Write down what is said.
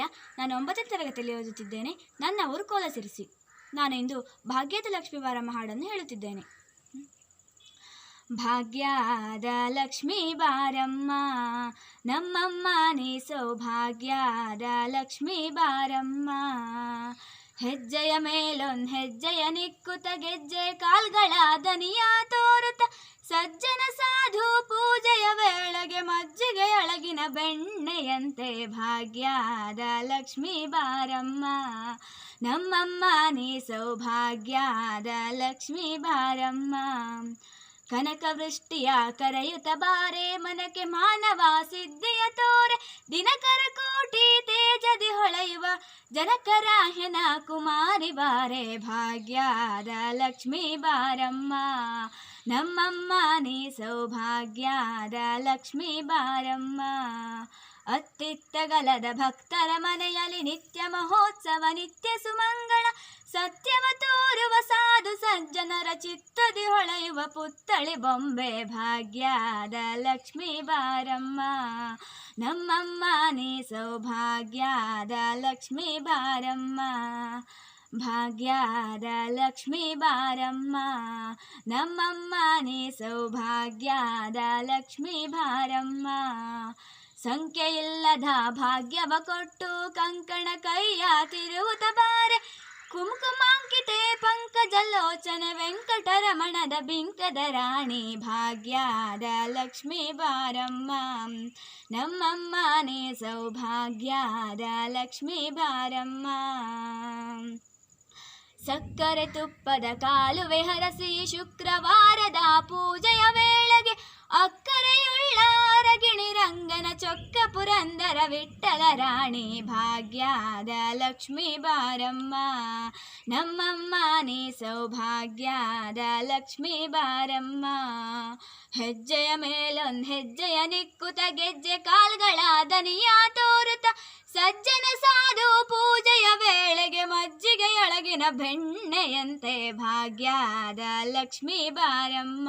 ನಾನು ಒಂಬತ್ತನೇ ತರಗತಿಯಲ್ಲಿ ಓದುತ್ತಿದ್ದೇನೆ. ನನ್ನ ಊರು ಕೋಲಸಿರಿಸಿ. ನಾನು ಇಂದು ಭಾಗ್ಯದ ಲಕ್ಷ್ಮೀ ಬಾರಮ್ಮ ಹಾಡನ್ನು ಹೇಳುತ್ತಿದ್ದೇನೆ. ಭಾಗ್ಯದ ಲಕ್ಷ್ಮೀ ಬಾರಮ್ಮ, ನಮ್ಮಮ್ಮ ನೀ ಸೌಭಾಗ್ಯದ ಲಕ್ಷ್ಮೀ ಬಾರಮ್ಮ. ಹೆಜ್ಜೆಯ ಮೇಲೊಂದು ಹೆಜ್ಜೆಯ ನಿಕ್ಕುತ ಗೆಜ್ಜೆ, ಕಾಲ್ಗಳ ದನಿಯ ತೋರುತ್ತ ಸಜ್ಜನ ಸಾಧು ಪೂಜೆಯ ವೇಳೆಗೆ ಮಜ್ಜಿಗೆಯೊಳಗಿನ ಬೆಣ್ಣೆಯಂತೆ ಭಾಗ್ಯದ ಲಕ್ಷ್ಮೀ ಬಾರಮ್ಮ. ನಮ್ಮಮ್ಮ ನೀ ಸೌಭಾಗ್ಯದ ಲಕ್ಷ್ಮೀ ಬಾರಮ್ಮ. ಕನಕ ವೃಷ್ಟಿಯ ಕರೆಯುತ್ತ ಬಾರೆ, ಮನಕ್ಕೆ ಮಾನವ ಸಿದ್ಧಿಯ ತೋರೆ. ದಿನಕರ ಕೋಟಿ ತೇಜದಿ ಹೊಳೆಯುವ ಜನಕರಾಹ್ಯನ ಕುಮಾರಿ ಬಾರೆ, ಭಾಗ್ಯದ ಲಕ್ಷ್ಮೀ ಬಾರಮ್ಮ. ನಮ್ಮಮ್ಮ ನೀ ಸೌಭಾಗ್ಯದ ಲಕ್ಷ್ಮೀ ಬಾರಮ್ಮ. ಅತ್ತಿತ್ತಗಲದ ಭಕ್ತರ ಮನೆಯಲ್ಲಿ ನಿತ್ಯ ಮಹೋತ್ಸವ, ನಿತ್ಯ ಸುಮಂಗಳ, ಸತ್ಯವ ತೋರುವ ಸಾಧು ಸಜ್ಜನರ ಚಿತ್ತದಿ ಹೊಳೆಯುವ ಪುತ್ತಳಿ ಬೊಂಬೆ ಭಾಗ್ಯದ ಲಕ್ಷ್ಮೀ ಬಾರಮ್ಮ. ನಮ್ಮಮ್ಮ ನೀ ಸೌಭಾಗ್ಯದ ಲಕ್ಷ್ಮೀ ಬಾರಮ್ಮ. ಭಾಗ್ಯದ ಲಕ್ಷ್ಮೀ ಬಾರಮ್ಮ. ನಮ್ಮಮ್ಮ ನೀ ಸೌಭಾಗ್ಯದ ಲಕ್ಷ್ಮೀ ಬಾರಮ್ಮ. ಸಂಖ್ಯೆಯಿಲ್ಲದ ಭಾಗ್ಯವ ಕೊಟ್ಟು ಕಂಕಣ ಕೈಯ ತಿರುವುತ ಬಾರೆ. ಕುಂಕುಮಾಂಕಿತೆ ಪಂಕಜಲೋಚನೆ ವೆಂಕಟರಮಣದ ಬಿಂಕದ ರಾಣಿ ಭಾಗ್ಯದ ಲಕ್ಷ್ಮೀ ಬಾರಮ್ಮ. ನಮ್ಮಮ್ಮನೇ ಸೌಭಾಗ್ಯದ ಲಕ್ಷ್ಮೀ ಬಾರಮ್ಮ. ಸಕ್ಕರೆ ತುಪ್ಪದ ಕಾಲುವೆ ಹರಸಿ ಶುಕ್ರವಾರದ ಪೂಜೆಯ ವೇಳೆಗೆ ರಾಣಿ ಭಾಗ್ಯದ ಲಕ್ಷ್ಮೀ ಬಾರಮ್ಮ. ನಮ್ಮಮ್ಮನೇ ಸೌಭಾಗ್ಯದ ಲಕ್ಷ್ಮೀ ಬಾರಮ್ಮ. ಹೆಜ್ಜೆಯ ಮೇಲೊಂದು ಹೆಜ್ಜೆಯ ನಿಕ್ಕುತ ಗೆಜ್ಜೆ ಕಾಲ್ಗಳ ದನಿಯ ತೋರುತ ಸಜ್ಜನ ಸಾಧು ಪೂಜೆಯ ವೇಳೆಗೆ ಮಜ್ಜಿಗೆಯೊಳಗಿನ ಬೆಣ್ಣೆಯಂತೆ ಭಾಗ್ಯದ ಲಕ್ಷ್ಮೀ ಬಾರಮ್ಮ.